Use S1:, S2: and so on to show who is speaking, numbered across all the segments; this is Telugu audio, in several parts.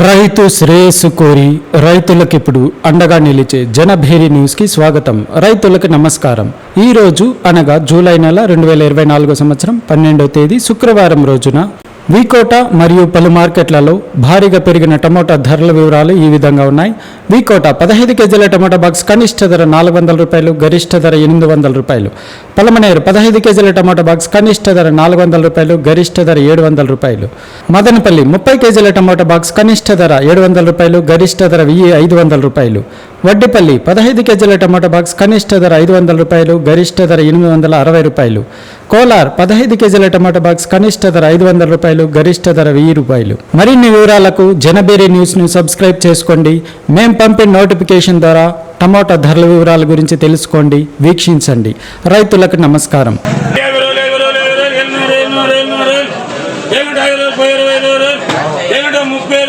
S1: రైతు శ్రేయస్సు కోరి రైతులకు ఇప్పుడు అండగా నిలిచే జనభేరి న్యూస్కి స్వాగతం. రైతులకు నమస్కారం. ఈ రోజు అనగా జూలై నెల రెండు వేల ఇరవై నాలుగో సంవత్సరం పన్నెండవ తేదీ శుక్రవారం రోజున వికోట మరియు పలు మార్కెట్లలో భారీగా పెరిగిన టమోటా ధరల వివరాలు ఈ విధంగా ఉన్నాయి. వీకోట పదహైదు కేజీల టమోటా బాక్స్ కనిష్ట ధర నాలుగు వందల రూపాయలు గరిష్ట ధర ఎనిమిది వందల రూపాయలు. పలమనేరు పదహైదు కేజీల టమాటా బాక్స్ కనిష్ట ధర నాలుగు వందల రూపాయలు గరిష్ట ధర ఏడు వందల రూపాయలు. మదనపల్లి ముప్పై కేజీల టమాటా బాక్స్ కనిష్ట ధర ఏడు వందల రూపాయలు గరిష్ట ధర వెయ్యి ఐదు వందల రూపాయలు. వడ్డిపల్లి పదహైదు కేజీల టమాటా బాక్స్ కనిష్ట ధర ఐదు వందల రూపాయలు గరిష్ట ధర ఎనిమిది వందల అరవై రూపాయలు. కోలార్ పదహైదు కేజీల టమాటా బాక్స్ కనిష్ట ధర ఐదు వందల రూపాయలు గరిష్ట ధర వెయ్యి రూపాయలు. మరిన్ని వివరాలకు జనబేరి న్యూస్ను సబ్స్క్రైబ్ చేసుకోండి. మేం పంపిన నోటిఫికేషన్ ద్వారా టమాటా ధరల వివరాల గురించి తెలుసుకోండి వీక్షించండి రైతులకు నమస్కారం
S2: లేవరు లేవరు లేవరు ముప్పై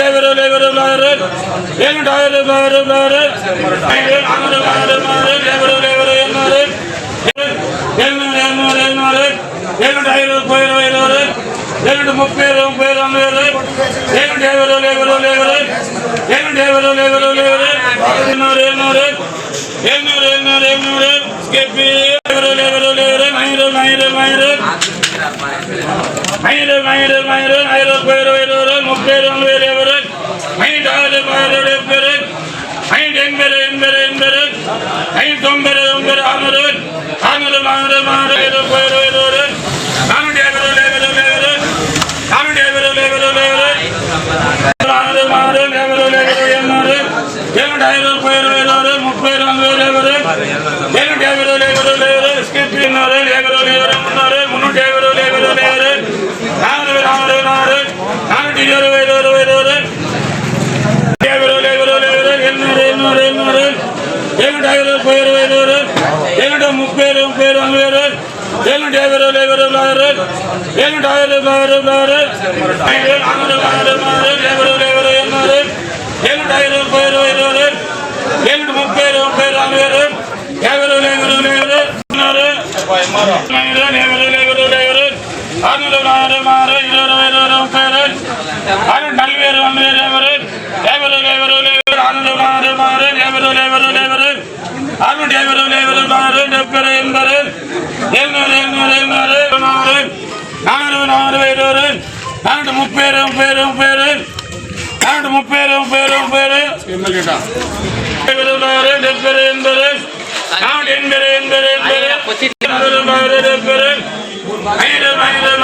S2: లేవరు లేవరు లేవరు ఏమిటి ముప్పై ముప్పై నలభై ఏమిటి ఎవరు முப்பது ஐந்து ஆறு ஐந்து எண்பது எண்பது எண்பது ஐந்து ஒன்பது ఏమిటి ఐదు పేరు ఐదు ముప్పై రెండు వేలు ఎవరు ఏమిటి ఎవరు లేవరు లేవరు స్కిప్ ఉన్నారు ఎవరు లేవరు ఉన్నారు మున్నూటి ఎవరు లేవరు లేవరు నాలుగు నాలుగు నాలుగు నాలుగు ఇరవై ఇరవై ఇరవై ఎవరు లేవరు లేవరు ఎన్నూరు ఎన్నూరు ఎన్నూరు ఏమిటి ఐదు పేరు ఐదు ఏమిటో ముప్పై ముప్పై రెండు వేలు ఏమిటి ఎవరు లేవరు లేరు ఏమిటి ఐదు లేవరు లేరు ఐదు నాలుగు నాలుగు నాలుగు ఎవరు లేవరు ఎన్నూరు ఏమిటి ఐదు పేరు ఐదు ఏమిటి ముప్పై ముప్పై రెండు వేలు ఎవరు లేవరు లేరు ఉన్నారు ఎవరు లేవరు లేరు ఆరు ఆరు ఆరు ఇరవై ఇరవై ముప్పై ఆరు నలభై రెండు వేలు ఎవరు ఎవరు లేవరు లేవరు ఆరు ఆరు ఆరు ఎవరు లేవరు లేవరు ఆరు ఎవరు లేవరు ఆరు డెబ్బై ఎనభై ఎన్నూరు ఎన్నూరు ఎన్నూరు నాలుగు నాలుగు నాలుగు ఐదు నాలుగు ముప్పై ముప్పై ముప్పై నాలుగు ముప్పై ముప్పై ముప్పై ఎవరు ஆண்டு முப்பேரு முப்பேரு முப்பேரு. என்பது என்பது ஆண்டு என்பது என்பது என்பது ஐரம் ஐரம்